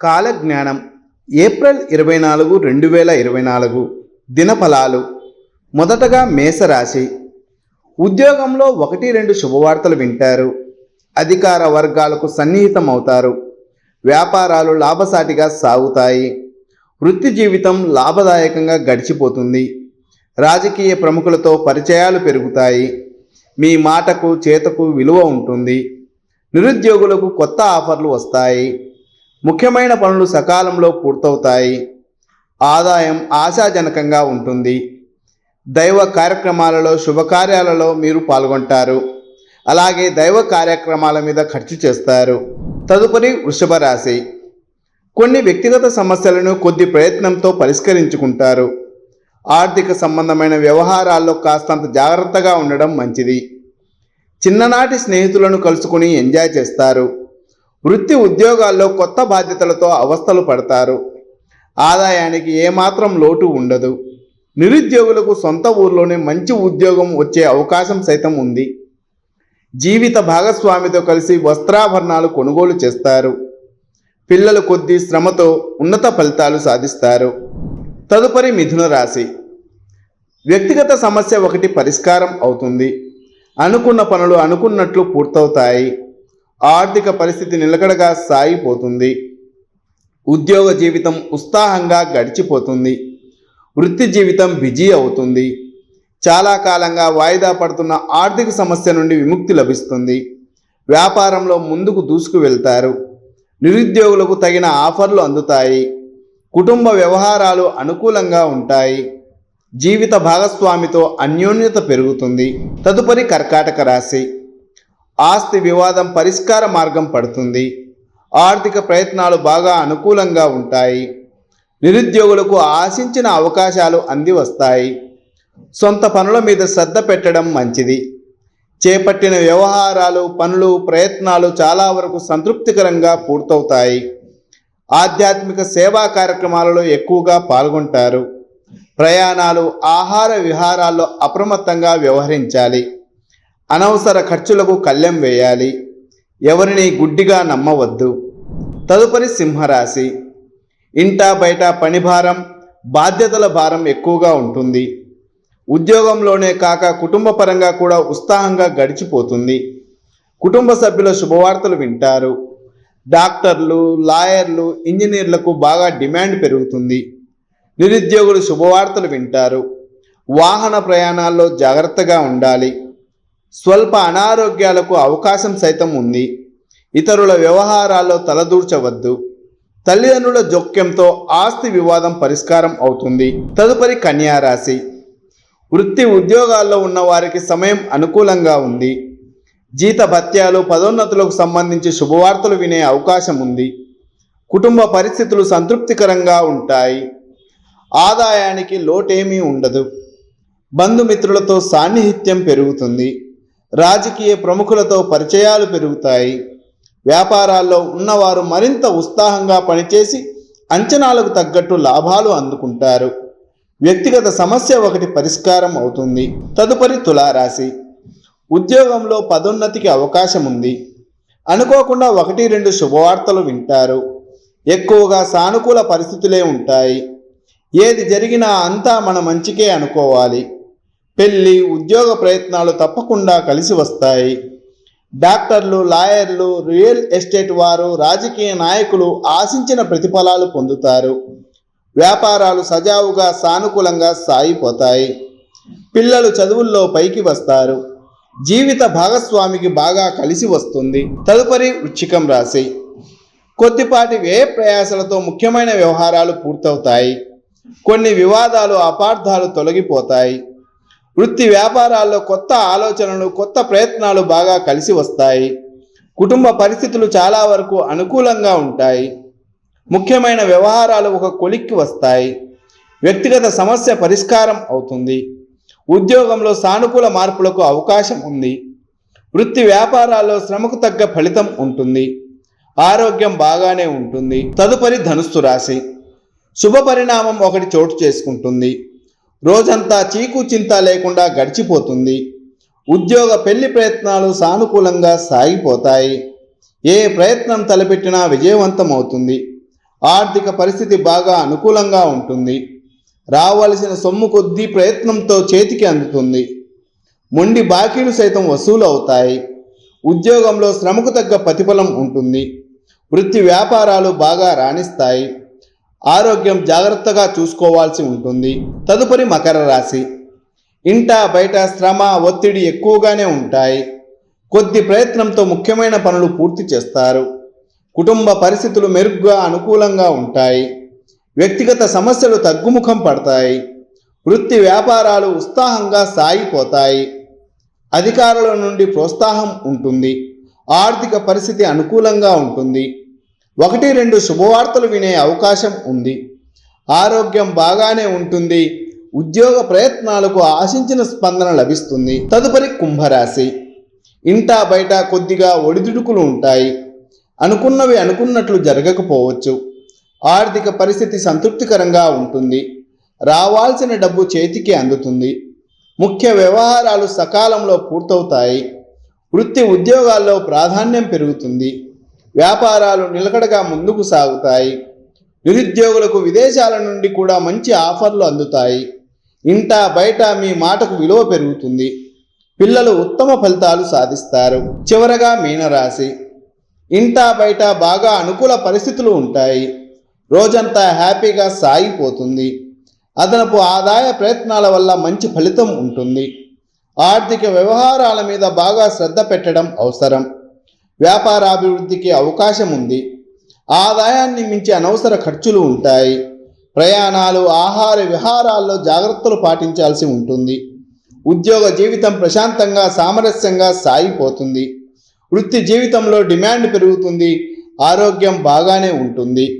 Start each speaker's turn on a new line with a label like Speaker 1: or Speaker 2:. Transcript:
Speaker 1: కాలజ్ఞానం ఏప్రిల్ ఇరవై నాలుగు రెండు వేల ఇరవై నాలుగు దినఫలాలు. మొదటగా మేషరాశి. ఉద్యోగంలో ఒకటి రెండు శుభవార్తలు వింటారు. అధికార వర్గాలకు సన్నిహితం అవుతారు వ్యాపారాలు లాభసాటిగా సాగుతాయి. వృత్తి జీవితం లాభదాయకంగా గడిచిపోతుంది. రాజకీయ ప్రముఖులతో పరిచయాలు పెరుగుతాయి. మీ మాటకు చేతకు విలువ ఉంటుంది. నిరుద్యోగులకు కొత్త ఆఫర్లు వస్తాయి. ముఖ్యమైన పనులు సకాలంలో పూర్తవుతాయి. ఆదాయం ఆశాజనకంగా ఉంటుంది. దైవ కార్యక్రమాలలో శుభకార్యాలలో మీరు పాల్గొంటారు. అలాగే దైవ కార్యక్రమాల మీద ఖర్చు చేస్తారు. తదుపరి వృషభ రాశి. కొన్ని వ్యక్తిగత సమస్యలను కొద్ది ప్రయత్నంతో పరిష్కరించుకుంటారు. ఆర్థిక సంబంధమైన వ్యవహారాల్లో కాస్తంత జాగ్రత్తగా ఉండడం మంచిది. చిన్ననాటి స్నేహితులను కలుసుకుని ఎంజాయ్ చేస్తారు. వృత్తి ఉద్యోగాల్లో కొత్త బాధ్యతలతో అవస్థలు పడతారు. ఆదాయానికి ఏమాత్రం లోటు ఉండదు. నిరుద్యోగులకు సొంత ఊర్లోనే మంచి ఉద్యోగం వచ్చే అవకాశం సైతం ఉంది. జీవిత భాగస్వామితో కలిసి వస్త్రాభరణాలు కొనుగోలు చేస్తారు. పిల్లలు కొద్ది శ్రమతో ఉన్నత ఫలితాలు సాధిస్తారు. తదుపరి మిథున రాశి. వ్యక్తిగత సమస్య ఒకటి పరిష్కారం అవుతుంది. అనుకున్న పనులు అనుకున్నట్లు పూర్తవుతాయి. ఆర్థిక పరిస్థితి నిలకడగా సాగిపోతుంది. ఉద్యోగ జీవితం ఉత్సాహంగా గడిచిపోతుంది. వృత్తి జీవితం బిజీ అవుతుంది. చాలా కాలంగా వాయిదా పడుతున్న ఆర్థిక సమస్య నుండి విముక్తి లభిస్తుంది. వ్యాపారంలో ముందుకు దూసుకు వెళ్తారు నిరుద్యోగులకు తగిన ఆఫర్లు అందుతాయి. కుటుంబ వ్యవహారాలు అనుకూలంగా ఉంటాయి. జీవిత భాగస్వామితో అన్యోన్యత పెరుగుతుంది. తదుపరి కర్కాటక రాశి. ఆస్తి వివాదం పరిష్కార మార్గం పడుతుంది. ఆర్థిక ప్రయత్నాలు బాగా అనుకూలంగా ఉంటాయి. నిరుద్యోగులకు ఆశించిన అవకాశాలు అంది వస్తాయి. సొంత పనుల మీద శ్రద్ధ పెట్టడం మంచిది. చేపట్టిన వ్యవహారాలు పనులు ప్రయత్నాలు చాలా వరకు సంతృప్తికరంగా పూర్తవుతాయి. ఆధ్యాత్మిక సేవా కార్యక్రమాలలో ఎక్కువగా పాల్గొంటారు. ప్రయాణాలు ఆహార విహారాల్లో అప్రమత్తంగా వ్యవహరించాలి. అనవసర ఖర్చులకు కళ్ళెం వేయాలి. ఎవరిని గుడ్డిగా నమ్మవద్దు. తదుపరి సింహరాశి. ఇంటా బయట పని భారం బాధ్యతల భారం ఎక్కువగా ఉంటుంది. ఉద్యోగంలోనే కాక కుటుంబ పరంగా కూడా ఉత్సాహంగా గడిచిపోతుంది. కుటుంబ సభ్యుల శుభవార్తలు వింటారు. డాక్టర్లు లాయర్లు ఇంజనీర్లకు బాగా డిమాండ్ పెరుగుతుంది. నిరుద్యోగులు శుభవార్తలు వింటారు. వాహన ప్రయాణాల్లో జాగ్రత్తగా ఉండాలి. స్వల్ప అనారోగ్యాలకు అవకాశం సైతం ఉంది. ఇతరుల వ్యవహారాల్లో తలదూర్చవద్దు. తల్లిదండ్రుల జోక్యంతో ఆస్తి వివాదం పరిష్కారం అవుతుంది. తదుపరి కన్యారాశి వృత్తి ఉద్యోగాల్లో ఉన్న వారికి సమయం అనుకూలంగా ఉంది. జీత భత్యాలు పదోన్నతులకు సంబంధించి శుభవార్తలు వినే అవకాశం ఉంది. కుటుంబ పరిస్థితులు సంతృప్తికరంగా ఉంటాయి. ఆదాయానికి లోటేమీ ఉండదు. బంధుమిత్రులతో సాన్నిహిత్యం పెరుగుతుంది. రాజకీయ ప్రముఖులతో పరిచయాలు పెరుగుతాయి. వ్యాపారాల్లో ఉన్నవారు మరింత ఉత్సాహంగా పనిచేసి అంచనాలకు తగ్గట్టు లాభాలు అందుకుంటారు. వ్యక్తిగత సమస్య ఒకటి పరిష్కారం అవుతుంది. తదుపరి తులారాశి. ఉద్యోగంలో పదోన్నతికి అవకాశం ఉంది. అనుకోకుండా ఒకటి రెండు శుభవార్తలు వింటారు. ఎక్కువగా సానుకూల పరిస్థితులే ఉంటాయి. ఏది జరిగినా అంతా మన మంచికే అనుకోవాలి. పెళ్ళి ఉద్యోగ ప్రయత్నాలు తప్పకుండా కలిసి వస్తాయి. డాక్టర్లు లాయర్లు రియల్ ఎస్టేట్ వారు రాజకీయ నాయకులు ఆశించిన ప్రతిఫలాలు పొందుతారు. వ్యాపారాలు సజావుగా సానుకూలంగా సాగిపోతాయి. పిల్లలు చదువుల్లో పైకి వస్తారు. జీవిత భాగస్వామికి బాగా కలిసి వస్తుంది. తదుపరి వృచ్చికం రాశి. కొద్దిపాటి వ్యయ ప్రయాసలతో ముఖ్యమైన వ్యవహారాలు పూర్తవుతాయి. కొన్ని వివాదాలు అపార్థాలు తొలగిపోతాయి. వృత్తి వ్యాపారాల్లో కొత్త ఆలోచనలు కొత్త ప్రయత్నాలు బాగా కలిసి వస్తాయి. కుటుంబ పరిస్థితులు చాలా వరకు అనుకూలంగా ఉంటాయి. ముఖ్యమైన వ్యవహారాలు ఒక కొలిక్కి వస్తాయి. వ్యక్తిగత సమస్య పరిష్కారం అవుతుంది. ఉద్యోగంలో సానుకూల మార్పులకు అవకాశం ఉంది. వృత్తి వ్యాపారాల్లో శ్రమకు తగ్గ ఫలితం ఉంటుంది. ఆరోగ్యం బాగానే ఉంటుంది. తదుపరి ధనుస్సు రాశి. శుభ పరిణామం ఒకటి చోటు చేసుకుంటుంది. రోజంతా చీకు చింత లేకుండా గడిచిపోతుంది. ఉద్యోగ పెళ్ళి ప్రయత్నాలు సానుకూలంగా సాగిపోతాయి. ఏ ప్రయత్నం తలపెట్టినా విజయవంతం అవుతుంది ఆర్థిక పరిస్థితి బాగా అనుకూలంగా ఉంటుంది. రావలసిన సొమ్ము కొద్దీ ప్రయత్నంతో చేతికి అందుతుంది. మొండి బాకీలు సైతం వసూలు అవుతాయి ఉద్యోగంలో శ్రమకు తగ్గ ప్రతిఫలం ఉంటుంది. వృత్తి వ్యాపారాలు బాగా రాణిస్తాయి. ఆరోగ్యం జాగ్రత్తగా చూసుకోవాల్సి ఉంటుంది. తదుపరి మకర రాశి. ఇంట బయట శ్రమ ఒత్తిడి ఎక్కువగానే ఉంటాయి. కొద్ది ప్రయత్నంతో ముఖ్యమైన పనులు పూర్తి చేస్తారు. కుటుంబ పరిస్థితులు మెరుగ్గా అనుకూలంగా ఉంటాయి. వ్యక్తిగత సమస్యలు తగ్గుముఖం పడతాయి. వృత్తి వ్యాపారాలు ఉత్సాహంగా సాగిపోతాయి. అధికారుల నుండి ప్రోత్సాహం ఉంటుంది. ఆర్థిక పరిస్థితి అనుకూలంగా ఉంటుంది. ఒకటి రెండు శుభవార్తలు వినే అవకాశం ఉంది. ఆరోగ్యం బాగానే ఉంటుంది. ఉద్యోగ ప్రయత్నాలకు ఆశించిన స్పందన లభిస్తుంది. తదుపరి కుంభరాశి. ఇంటా బయట కొద్దిగా ఒడిదుడుకులు ఉంటాయి. అనుకున్నవి అనుకున్నట్లు జరగకపోవచ్చు. ఆర్థిక పరిస్థితి సంతృప్తికరంగా ఉంటుంది. రావాల్సిన డబ్బు చేతికి అందుతుంది. ముఖ్య వ్యవహారాలు సకాలంలో పూర్తవుతాయి. వృత్తి ఉద్యోగాల్లో ప్రాధాన్యం పెరుగుతుంది. వ్యాపారాలు నిలకడగా ముందుకు సాగుతాయి. నిరుద్యోగులకు విదేశాల నుండి కూడా మంచి ఆఫర్లు అందుతాయి. ఇంట బయట మీ మాటకు విలువ పెరుగుతుంది. పిల్లలు ఉత్తమ ఫలితాలు సాధిస్తారు. చివరగా మీనరాశి. ఇంట బయట బాగా అనుకూల పరిస్థితులు ఉంటాయి. రోజంతా హ్యాపీగా సాగిపోతుంది. అదనపు ఆదాయ ప్రయత్నాల వల్ల మంచి ఫలితం ఉంటుంది. ఆర్థిక వ్యవహారాల మీద బాగా శ్రద్ధ పెట్టడం అవసరం. వ్యాపారాభివృద్ధికి అవకాశం ఉంది ఆదాయాన్ని మించి అనవసర ఖర్చులు ఉంటాయి. ప్రయాణాలు ఆహార విహారాల్లో జాగ్రత్తలు పాటించాల్సి ఉంటుంది. ఉద్యోగ జీవితం ప్రశాంతంగా సామరస్యంగా సాగిపోతుంది. వృత్తి జీవితంలో డిమాండ్ పెరుగుతుంది. ఆరోగ్యం బాగానే ఉంటుంది.